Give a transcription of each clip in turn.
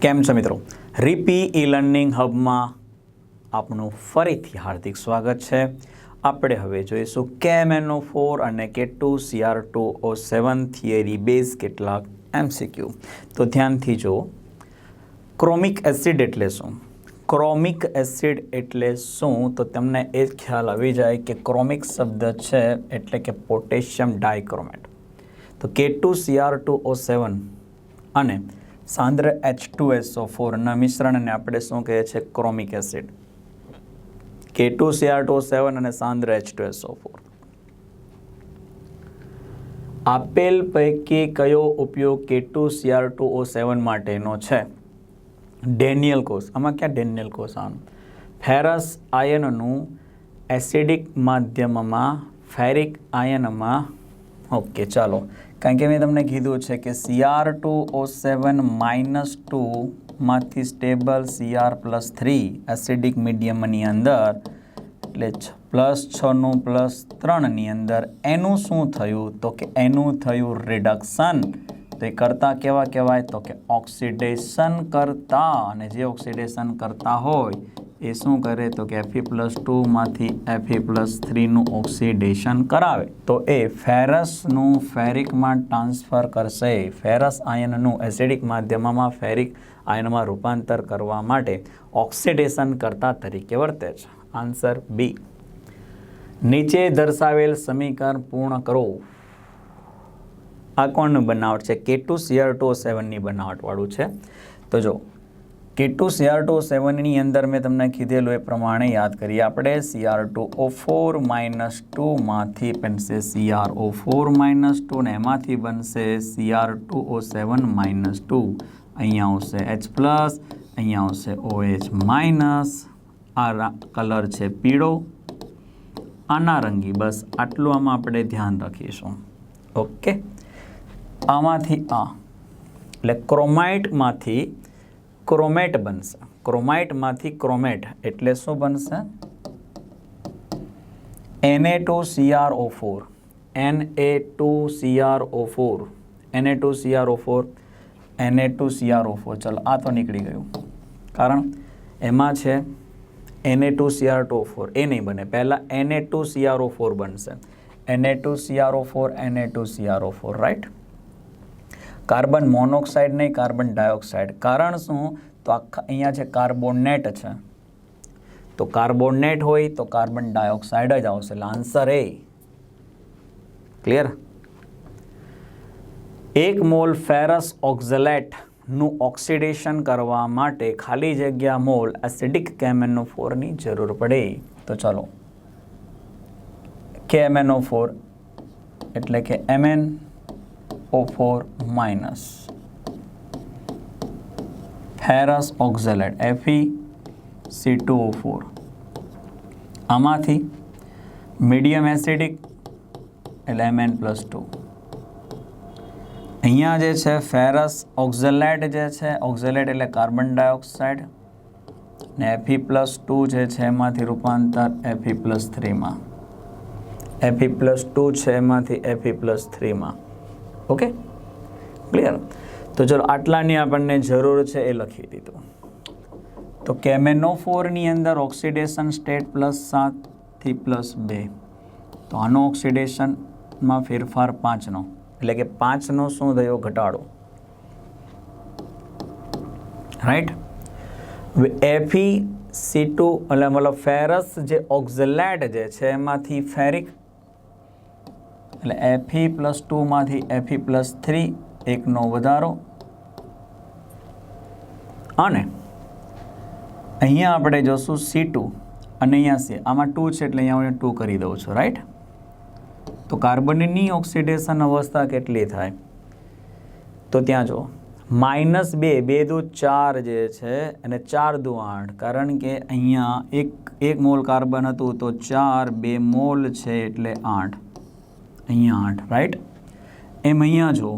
કેમ છો મિત્રો? રીપી ઈ લર્નિંગ હબમાં આપનું ફરીથી હાર્દિક સ્વાગત છે. આપણે હવે જોઈશું કેમ એનો ફોર અને K two CR two O seven theory base કેટલાક એમસીક્યુ તો ધ્યાનથી જો ક્રોમિક એસિડ એટલે શું? ક્રોમિક એસિડ એટલે શું? તો તમને એ ખ્યાલ આવી જાય કે ક્રોમિક શબ્દ છે એટલે કે પોટેશિયમ ડાયક્રોમેટ. તો K two CR two O seven અને સાંદ્ર એચ ટુ એસઓ ફોરના મિશ્રણને આપણે શું કહીએ છીએ? Chromic acid. K two CR two seven અને સાંદ્ર એચ ટુ એસઓ ફોર આપેલ પૈકી કયો ઉપયોગ K two CR two O seven માટેનો છે? ડેનિયલ કોષ આમાં ક્યાં ડેનિયલ કોષ આનું? ફેરસ આયનનું એસિડિક માધ્યમમાં ફેરિક આયનમાં ઓકે ચાલો. કારણ કે મેં તમને કીધું છે કે CR two O seven minus ટુમાંથી stable CR plus three acidic મીડિયમની અંદર, એટલે પ્લસ છનું પ્લસ ત્રણની અંદર, એનું શું થયું? તો કે એનું થયું રિડક્શન તો એ કરતાં કેવા કહેવાય? તો કે ઓક્સિડેશન કરતા. અને જે ઓક્સિડેશન કરતા હોય એ શું કરે તો કે એફી પ્લસ ટુમાંથી એફી પ્લસ થ્રીનું ઓક્સિડેશન કરાવે. તો એ ફેરસનું ફેરિકમાં ટ્રાન્સફર કરશે. ફેરસ આયનનું એસિડિક માધ્યમમાં ફેરિક આયનમાં રૂપાંતર કરવા માટે ઓક્સિડેશન કરતા તરીકે વર્તે છે. આન્સર બી નીચે દર્શાવેલ સમીકરણ પૂર્ણ કરો. આ કોણનું બનાવટ છે કે ટુ સીઆર ટુ સેવનની બનાવટવાળું છે. તો જો કે ટુ સીઆર ટુ સેવનની અંદર મેં તમને કીધેલું એ પ્રમાણે યાદ કરીએ. આપણે CR two O four minus ટુમાંથી બનશે CR O four minus two ને એમાંથી બનશે CR two O seven minus two અહીંયા આવશે એચ પ્લસ અહીંયા આવશે ઓ એચ માઇનસ આ કલર છે પીળો. આના રંગી બસ આટલું આમાં આપણે ધ્યાન રાખીશું. ઓકે આમાંથી આ, એટલે ક્રોમાઇટમાંથી ક્રોમેટ બનશે. ક્રોમાઇટમાંથી ક્રોમેટ એટલે શું બનશે? N A two CRO four N A two CRO four N A two CRO four N A two CRO four ચલો, આ તો નીકળી ગયું. કારણ એમાં છે N A two CR two four એ નહીં બને. પહેલાં N A two CRO four બનશે. N A two CRO four N A two CRO four right carbon monoxide નહીં, કાર્બન ડાયોક્સાઇડ. કારણ શું? તો આખા અહીંયા છે કાર્બોનેટ છે. તો કાર્બોનેટ હોય તો કાર્બન ડાયોક્સાઇડ જ આવશે. એટલે આન્સર એ. ક્લિયર એક મોલ ફેરસ ઓક્ઝલેટનું ઓક્સિડેશન કરવા માટે ખાલી જગ્યા મોલ એસિડિક કેમેનો ફોરની જરૂર પડે. તો ચાલો. કેમેનો ફોર એટલે કે MN. O four minus ferrous oxalate F E C two O four આમાંથી મીડિયમ એસિડિક એટલે એમએન પ્લસ ટુ અહીંયા જે છે ફેરસ ઓક્ઝેલેટ જે છે ઓક્ઝેલેટ એટલે કાર્બન ડાયોક્સાઇડ ને એફી પ્લસ ટુ જે છે એમાંથી રૂપાંતર એફી પ્લસ થ્રીમાં એફી પ્લસ ટુ છે એમાંથી એફી પ્લસ થ્રીમાં ઓકે ક્લિયર તો ચલો, આટલાની આપણને જરૂર છે એ લખી દીધું. તો કેમેનો ફોરની અંદર ઓક્સિડેશન સ્ટેટ પ્લસ સાતથી પ્લસ બે. તો આનો ઓક્સિડેશનમાં ફેરફાર પાંચનો. એટલે કે પાંચનો શું થયો? ઘટાડો. રાઈટ એફી સીટુ એટલે મતલબ ફેરસ જે ઓક્ઝલેટ જે છે, એમાંથી ફેરિક એટલે એફી પ્લસ ટુમાંથી એફી પ્લસ થ્રી એકનો વધારો. અને અહીંયા આપણે જોશું સી અને અહીંયા સી આમાં ટુ છે એટલે અહીંયા હું ટુ કરી દઉં છું રાઈટ તો કાર્બનની ઓક્સિડેશન અવસ્થા કેટલી થાય? તો ત્યાં જો માઇનસ બે બે દુ ચાર જે છે અને ચાર દુ આઠ. કારણ કે અહીંયા એક એક મોલ કાર્બન હતું તો ચાર, બે મોલ છે એટલે આઠ. અહીંયા આઠ રાઈટ એમ અહીંયા જો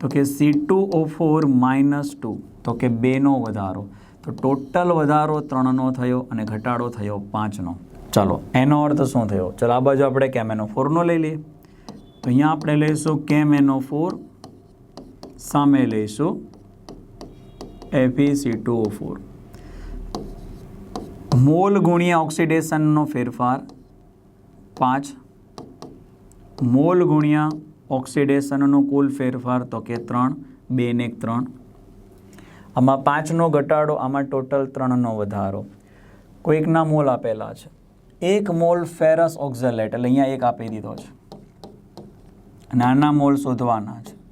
તો કે C two O four minus two, તો કે બેનો વધારો. તો ટોટલ વધારો ત્રણનો થયો અને ઘટાડો થયો પાંચનો ચાલો, એનો અર્થ શું થયો? ચાલો, આ બાજુ આપણે કેમ એનો ફોરનો લઈ લઈએ. તો અહીંયા આપણે લઈશું કેમ એનો ફોર? સામે લઈશું F E two O four. Mole ગુણ્યા ઓક્સિડેશનનો ફેરફાર પાંચ મોલ ગુણ્યા ઓક્સિડેશનનો કુલ ફેરફાર તો કે ત્રણ, બે ને ત્રણ. આમાં પાંચનો ઘટાડો, આમાં ટોટલ ત્રણનો વધારો. કોઈકના મોલ આપેલા છે. એક મોલ ફેરસ ઓક્ઝલેટ એટલે અહીંયા એક આપી દીધો છે. નાના મોલ શોધવાના છે.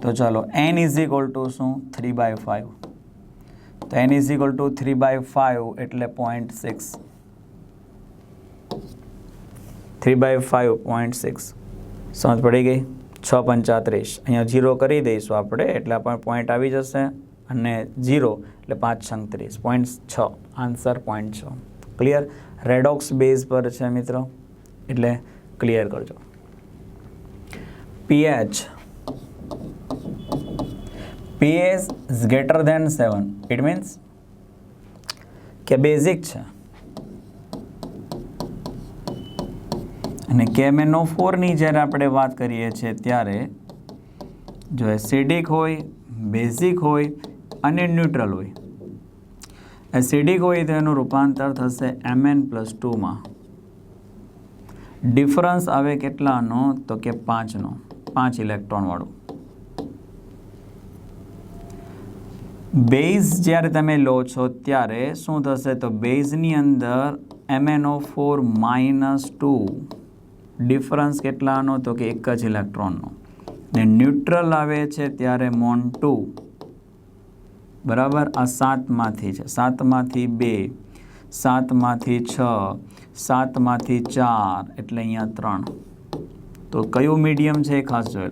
તો ચાલો એન ઇઝ ઇક્વલ ટુ શું? થ્રી બાય ફાઇવ તો N is equal to three by five એટલે point six three by five point six સમજ પડી ગઈ? છ પંચાત્રીસ અહીંયા જીરો કરી દઈશું આપણે, એટલે પણ પોઈન્ટ આવી જશે. અને જીરો એટલે પાંચ છંત્રીસ પોઈન્ટ છ. આન્સર પોઈન્ટ છ. ક્લિયર રેડોક્સ બેઝ પર છે મિત્રો. એટલે ક્લિયર કરજો. PH PH is greater than seven it means કે બેઝિક છે. અને કેમેનો ફોરની જ્યારે આપણે વાત કરીએ છીએ ત્યારે જો એસિડિક હોય, બેઝિક હોય અને ન્યુટ્રલ હોય. એસિડિક હોય તો એનું રૂપાંતર થશે એમએન પ્લસ ટુમાં ડિફરન્સ આવે કેટલાનો? તો કે પાંચનો. પાંચ ઇલેક્ટ્રોનવાળું બેઝ જ્યારે તમે લો છો ત્યારે શું થશે? તો બેઝની અંદર MNO four minus two difference કેટલાનો તો કે એક જ ઇલેક્ટ્રોનનો. ને ન્યુટ્રલ આવે છે ત્યારે મોન ટુ. બરાબર? આ સાતમાંથી છે. સાતમાંથી બે, સાતમાંથી છ, સાતમાંથી ચાર, એટલે અહીંયા ત્રણ. તો કયું મીડિયમ છે એ ખાસ જોઈ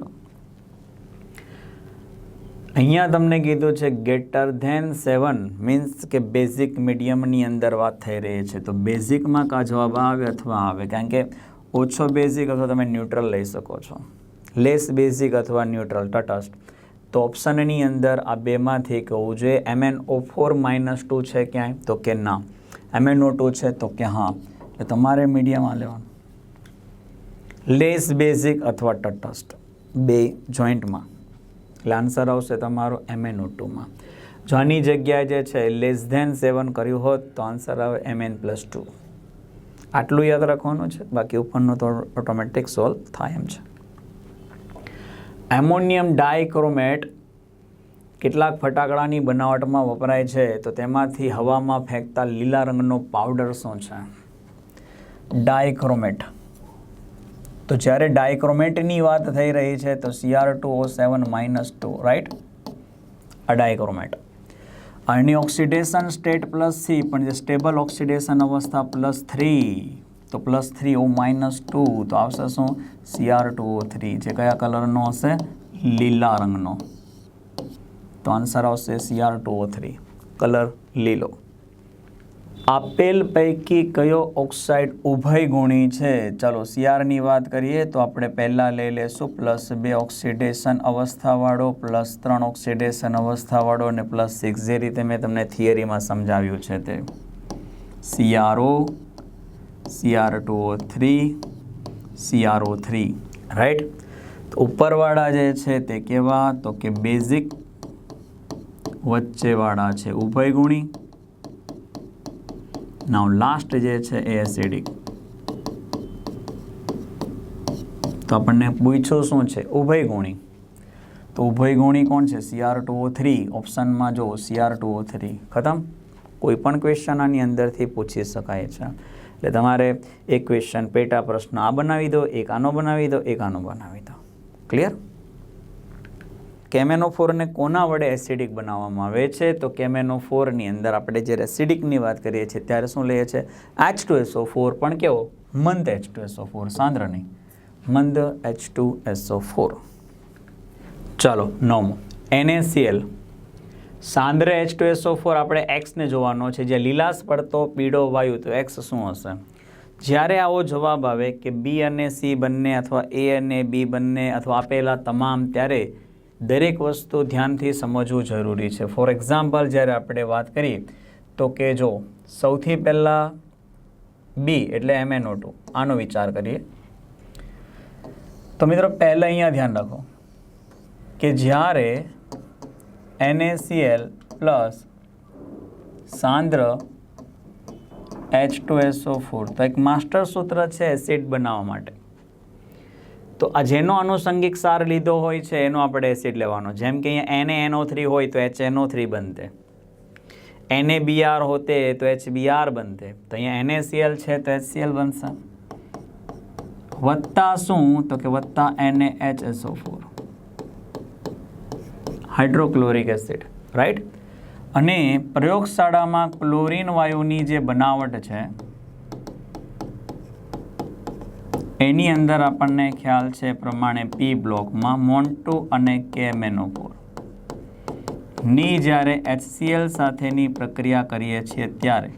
અહીંયા તમને કીધું છે ગેટર ધેન સેવન મીન્સ કે બેઝિક મીડિયમની અંદર વાત થઈ રહી છે. તો બેઝિકમાં કા જવાબ આવે અથવા આવે? કારણ કે ઓછો બેઝિક અથવા તમે ન્યુટ્રલ લઈ શકો છો. લેસ બેઝિક અથવા ન્યુટ્રલ તટસ્થ તો ઓપ્શનની અંદર આ બેમાંથી કહું જોઈએ MN O four minus two છે ક્યાંય? તો કે ના. એમએનઓ ટુ છે તો કે હા. એટલે તમારે મીડિયામાં લેવાનું. લેસ બેઝિક અથવા તટસ્થ બે જોઈન્ટમાં એટલે આન્સર આવશે તમારો ઓ ટુમાં જો આની જગ્યાએ જે છે લેસ ધેન સેવન કર્યું હોત, તો આન્સર આવે એમએન પ્લસ ટુ આટલું યાદ રાખવાનું છે. બાકી ઉપરનું તો ઓટોમેટિક સોલ્વ થાય એમ છે. એમોનિયમ ડાયક્રોમેટ કેટલાક ફટાકડાની બનાવટમાં વપરાય છે તો તેમાંથી હવામાં ફેંકતા લીલા રંગનો પાવડર શું છે? ડાયક્રોમેટ તો જ્યારે ડાયક્રોમેટની વાત થઈ રહી છે તો CR two O seven minus two right આ ડાયક્રોમેટ આની ઓક્સિડેશન સ્ટેટ પ્લસ સી, પણ જે સ્ટેબલ ઓક્સિડેશન અવસ્થા પ્લસ થ્રી, તો plus three O minus two, તો આવશે શું? સીઆર ટુ ઓ થ્રી, જે કયા કલરનો હશે? લીલા રંગનો. તો આન્સર આવશે CR two O three, colour લીલો. આપેલ પૈકી કયો ઓક્સાઇડ ઉભય ગુણી છે? ચલો સીઆરની વાત કરીએ તો આપણે પહેલાં લઈ લેશું. પ્લસ બે ઓક્સિડેશન અવસ્થાવાળો, પ્લસ ત્રણ ઓક્સિડેશન અવસ્થાવાળો અને પ્લસ સિક્સ. જે રીતે મેં તમને થિયરીમાં સમજાવ્યું છે તે. CRO, CR two O three, CRO three. Right? તો ઉપરવાળા જે છે તે કેવા? તો કે બેઝિક વચ્ચેવાળા છે ઉભયગુણી નાવ લાસ્ટ જે છે એ એસિડિક તો આપણને પૂછ્યું શું છે? ઉભયગુણી તો ઉભયગુણી કોણ છે? સીઆર ટુ ઓ થ્રી ઓપ્શનમાં જો સીઆર ટુ ઓ થ્રી ખતમ? કોઈ પણ ક્વેશ્ચન આની અંદરથી પૂછી શકાય છે. એટલે તમારે એક ક્વેશ્ચન પેટા પ્રશ્ન આ બનાવી દો, એક આનો બનાવી દો, એક આનો બનાવી દો. ક્લિયર કેમેનોફોરને કોના વડે એસિડિક બનાવવામાં આવે છે? તો કેમેનોફોરની અંદર આપણે જ્યારે એસિડિકની વાત કરીએ છીએ, ત્યારે શું લઈએ છીએ? એચ ટુ એસઓ ફોર પણ કેવો? મંદ એચ ટુ એસઓ ફોર સાંદ્ર નહીં. મંદ એચ ટુ એસઓ ફોર ચાલો, નવમો. એનએસીએલ સાંદ્ર એચ ટુ એસઓ ફોર આપણે એક્સને જોવાનો છે. જે લીલાશ પડતો પીળો વાયુ, તો એક્સ શું હશે? જ્યારે આવો જવાબ આવે કે બી અને સી બંને અથવા એ અને બી બંને અથવા આપેલા તમામ, ત્યારે દરેક વસ્તુ ધ્યાનથી સમજવું જરૂરી છે. ફોર એક્ઝામ્પલ જ્યારે આપણે વાત કરીએ, તો કે જો સૌથી પહેલાં બી એટલે એમ એન ટુ આનો વિચાર કરીએ. તો મિત્રો, પહેલાં અહીંયા ધ્યાન રાખો કે જ્યારે એનએસીએલ પ્લસ સાંદ્ર એચ ટુ એસઓ ફોર તો એક માસ્ટર સૂત્ર છે એસિડ બનાવવા માટે. તો આ જેનો આનુષંગિક સાર લીધો હોય છે, એનો આપણે એસિડ લેવાનો. જેમ કે અહીંયા એનએનઓ થ્રી હોય તો એચ એનો થ્રી બનતે. એને બીઆર હોતે તો એચ બીઆર બનતે. તો અહીંયા એનએસીએલ છે, તો HCl બનશે. વત્તા શું? તો કે વત્તા NaHSO4 four hydrochloric acid right અને પ્રયોગશાળામાં ક્લોરિન વાયુની જે બનાવટ છે એની અંદર આપણને ખ્યાલ છે પ્રમાણે પી બ્લોકમાં મોન્ટુ અને કેમેનોફોરની જ્યારે એચસીએલ સાથેની પ્રક્રિયા કરીએ છીએ ત્યારે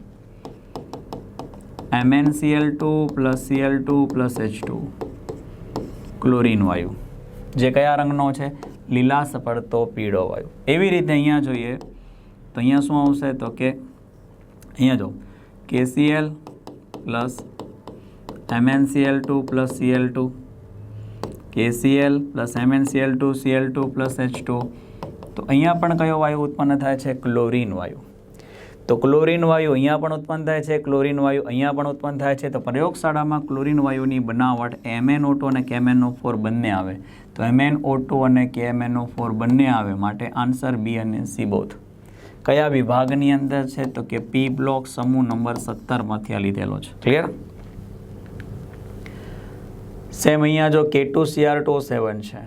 MNCL two plus CL two plus H two chlorine વાયુ, જે કયા રંગનો છે? લીલા પડતો પીળો વાયુ. એવી રીતે અહીંયા જોઈએ તો અહીંયા શું આવશે? તો કે અહીંયા જો KCL plus MnCl2 plus Cl2 KCl plus MnCl2 Cl2 plus H two તો અહીંયા પણ કયો વાયુ ઉત્પન્ન થાય છે? ક્લોરીન વાયુ. તો ક્લોરીન વાયુ અહીંયા પણ ઉત્પન્ન થાય છે? ક્લોરીન વાયુ અહીંયા પણ ઉત્પન્ન થાય છે? તો પ્રયોગશાળામાં ક્લોરીન વાયુની બનાવટ MnO2 અને KMnO4 બંને આવે. તો MnO2 અને KMnO4 બંને આવે માટે આન્સર બી અને સી બોથ કયા વિભાગની અંદર છે? તો કે પી બ્લોક સમૂહ નંબર સત્તરમાંથી આ લીધેલો છે. ક્લિયર સેમ અહીંયા જો કે ટુ સીઆર ટુ સેવન છે,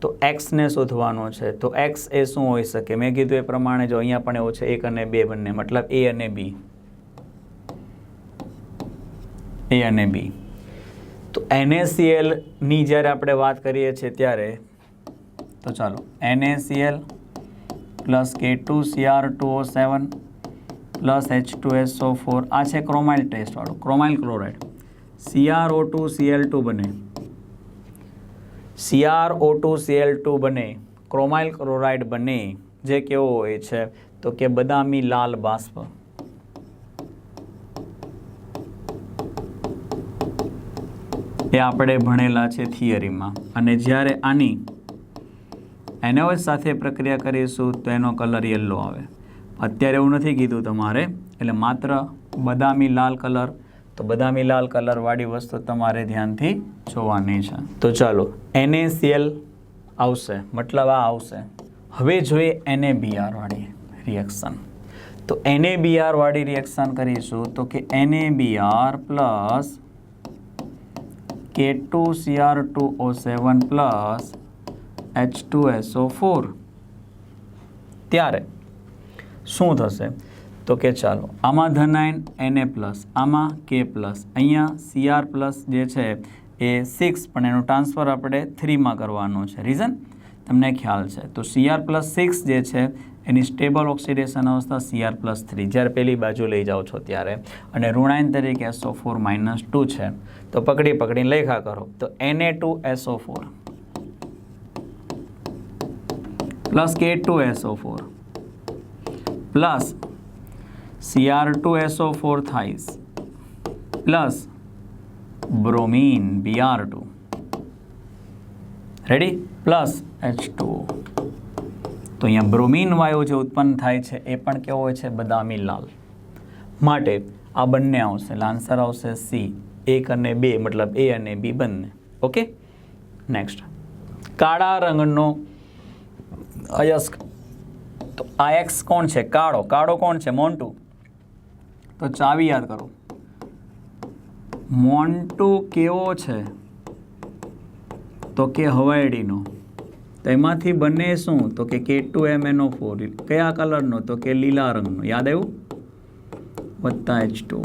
તો એક્સને શોધવાનો છે. તો એક્સ એ શું હોઈ શકે? મેં કીધું એ પ્રમાણે જો અહીંયા પણ એવું છે, એક અને બે બંને, મતલબ એ અને બી એ અને બી તો એનએસીએલની જ્યારે આપણે વાત કરીએ છીએ ત્યારે, તો ચાલો NACL plus K two CR two O seven plus H two SO four આ છે chromyl ટેસ્ટવાળું chromyl chloride CRO two, CL two બને. સીઆરઓ ટુ, સીએલ ટુ બને. ક્રોમાઇલ ક્લોરાઇડ બને, જે કેવો હોય છે. તો કે બદામી લાલ બાષ્પ. એ આપણે ભણેલા છે થિયરીમાં. અને જ્યારે આની એનઓએચ સાથે પ્રક્રિયા કરીશું, તો એનો કલર યલો આવે. અત્યારે એવું નથી કીધું તમારે. એટલે માત્ર બદામી લાલ કલર તો બદામી લાલ કલરવાળી વસ્તુ તમારે ધ્યાનથી જોવાની છે. તો ચાલો, એનએસીએલ આવશે, મતલબ આ આવશે. હવે જોઈએ એને વાળી રિએક્શન તો એને વાળી રિએક્શન કરીશું તો કે NaBr plus K two CR two O seven plus H two SO four ત્યારે શું થશે? તો કે ચાલો. આમાં ધનાયન, એને પ્લસ આમાં કે પ્લસ અહીંયા સીઆર પ્લસ જે છે એ સિક્સ પણ એનું ટ્રાન્સફર આપણે થ્રીમાં કરવાનું છે. રીઝન તમને ખ્યાલ છે. તો સીઆર પ્લસ સિક્સ જે છે, એની સ્ટેબલ ઓક્સિડેશન અવસ્થા સીઆર પ્લસ થ્રી જ્યારે પેલી બાજુ લઈ જાઓ છો ત્યારે. અને ઋણાયન તરીકે એસઓ ફોર માઇનસ ટુ છે. તો પકડી, પકડીને લેખા કરો. તો N A two SO four plus K two SO four plus CR two SO four thrice plus bromine BR two ready plus H two તો અહીંયા બ્રોમીન વાયુ જે ઉત્પન્ન થાય છે, એ પણ કેવો હોય છે? બદામી લાલ. માટે આ બંને આવશે. એટલે આન્સર આવશે સી એક અને બે, મતલબ એ અને બી બંને. ઓકે નેક્સ્ટ કાળા રંગનો અયસ્ક. તો આ એક્સ કોણ છે? કાળો. કાળો કોણ છે? મોન્ટુ. તો ચાવી યાદ કરો. મોન્ટુ કેવો છે? તો કે હવાઈડીનો તો એમાંથી બને શું? તો કે કે ટુ એમ એનો ફોર. કયા કલરનો? તો કે લીલા રંગનો. યાદ આવ્યું? વત્તા એચ ટુ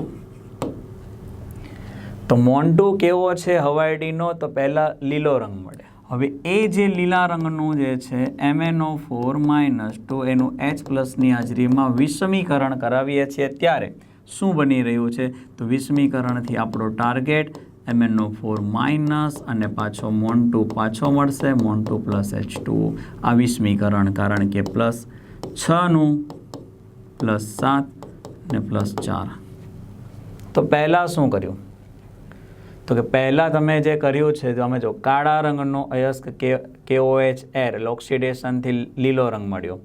તો મોન્ટુ કેવો છે હવાઈડીનો તો પહેલાં લીલો રંગ મળે. હવે એ જે લીલા રંગનું જે છે, M NO four minus two, એનું એચ પ્લસની હાજરીમાં વિષમીકરણ કરાવીએ છીએ ત્યારે. શું બની રહ્યું છે? તો વિસ્મીકરણથી આપણો ટાર્ગેટ એમએનઓ ફોર માઇનસ અને પાછો મોન ટુ પાછો મળશે, મોન ટુ પ્લસ એચ ટુ. આ વિસ્મીકરણ કારણ કે પ્લસ છનું, પ્લસ સાત ને પ્લસ ચાર. તો પહેલાં શું કર્યું? તો કે પહેલાં તમે જે કર્યું છે તમે જો કાળા રંગનો અયસ્ક કે, કેઓએચ એર, એટલે ઓક્સિડેશનથી લીલો રંગ મળ્યો.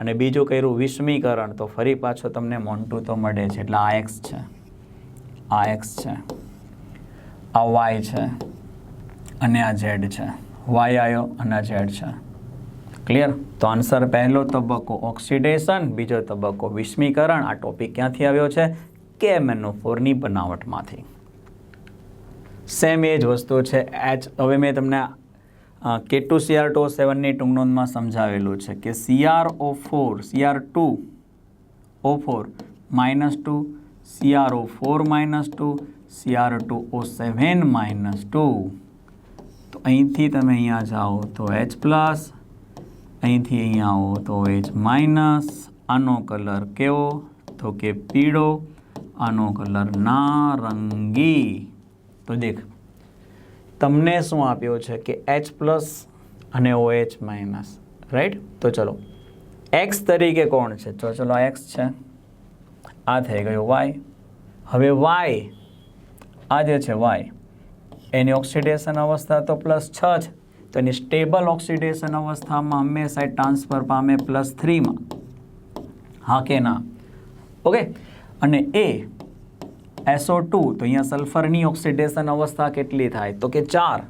અને બીજું કર્યું વિસ્મીકરણ, તો ફરી પાછો તમને મોન્ટુ તો મળે છે. એટલે આ એક્સ છે. આ એક્સ છે. આ વાય છે. અને આ ઝેડ છે. વાય આવ્યો અને ઝેડ છે. ક્લિયર તો આન્સર પહેલો તબક્કો ઓક્સિડેશન, બીજો તબક્કો વિસ્મીકરણ. આ ટોપિક ક્યાંથી આવ્યો છે? કે ફોરની બનાવટમાંથી. સેમ એ જ વસ્તુ છે એચ હવે મેં તમને કે ટુ સીઆર ટુ સેવનની ટૂંકનોંધમાં સમજાવેલું છે કે CR O four CR two O four minus two CR O four minus two CR two O seven minus two તો અહીંથી તમે અહીંયા જાઓ તો એચ પ્લસ અહીંથી અહીંયા આવો તો એચ માઇનસ આનો કલર કેવો? તો કે પીળો, આનો કલર નારંગી. તો દેખ તમને શું આપ્યો છે કે એચ પ્લસ અને ઓ એચ માઇનસ રાઈટ તો ચલો. એક્સ તરીકે કોણ છે? તો ચલો એક્સ છે. આ થઈ ગયું વાય હવે વાય આ જે છે વાય એની ઓક્સિડેશન અવસ્થા તો પ્લસ છ છે તો એની સ્ટેબલ ઓક્સિડેશન અવસ્થામાં હંમેશા ટ્રાન્સફર પામે પ્લસ થ્રીમાં હા કે ના? ઓકે અને એ એસઓ ટુ, તો અહીંયા સલ્ફરની ઓક્સિડેશન અવસ્થા કેટલી થાય? તો કે ચાર.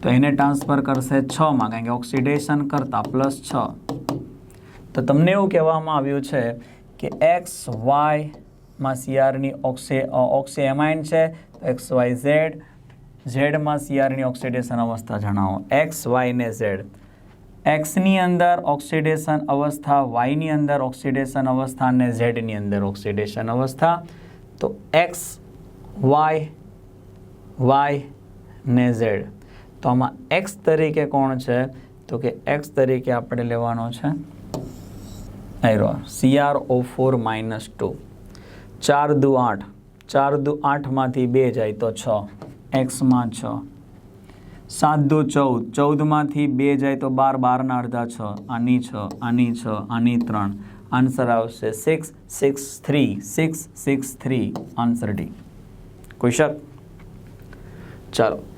તો એને ટ્રાન્સફર કરશે છમાં કારણ કે ઓક્સિડેશન કરતાં પ્લસ છ. તો તમને એવું કહેવામાં આવ્યું છે કે એક્સ વાયમાં સીઆરની ઓક્સે ઓક્સી એમાઇન છે એક્સ વાય ઝેડ ઝેડમાં સીઆરની ઓક્સિડેશન અવસ્થા જણાવો. એક્સ વાય ને ઝેડ. એક્સની અંદર ઓક્સિડેશન અવસ્થા વાયની અંદર ઓક્સિડેશન અવસ્થા અને ઝેડની અંદર ઓક્સિડેશન અવસ્થા. તો એક્સ વાય વાય ને ઝેડ તો આમાં એક્સ તરીકે કોણ છે? તો કે એક્સ તરીકે આપણે લેવાનો છે આયરો. CR O four minus two ચાર દુ આઠ. ચાર દુ આઠમાંથી બે જાય તો છ. એક્સમાં છ. સાત દો ચૌદ. ચૌદમાંથી બે જાય તો બાર, બારના અડધા છ. આની છ આની છ, આની ત્રણ. આન્સર આવશે six six three six six three answer D. કોઈ શક? ચાલો.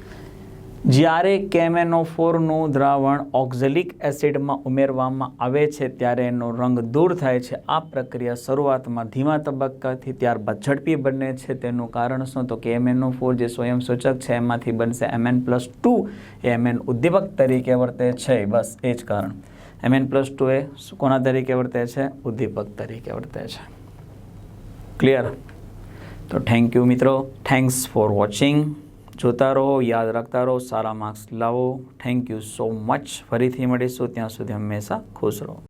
જ્યારે કેમેનો ફોરનું દ્રાવણ ઓક્ઝેલિક એસિડમાં ઉમેરવામાં આવે છે, ત્યારે એનો રંગ દૂર થાય છે. આ પ્રક્રિયા શરૂઆતમાં ધીમા તબક્કાથી ત્યારબાદ ઝડપી બને છે. તેનું કારણ શું? તો કે એમએનઓ ફોર જે સ્વયંસૂચક છે, એમાંથી બનશે એમએન પ્લસ ટુ. એ એમએન ઉદ્દીપક તરીકે વર્તે છે. બસ, એ જ કારણ. એમએન પ્લસ ટુ એ કોના તરીકે વર્તે છે? ઉદ્દીપક તરીકે વર્તે છે. ક્લિયર? તો થેન્ક યુ મિત્રો. Thanks for watching. જોતા રહો, યાદ રાખતા રહો, સારા માર્ક્સ લાવો. થેન્ક યુ સો મચ ફરીથી મળીશું ત્યાં સુધી હંમેશા ખુશ રહો.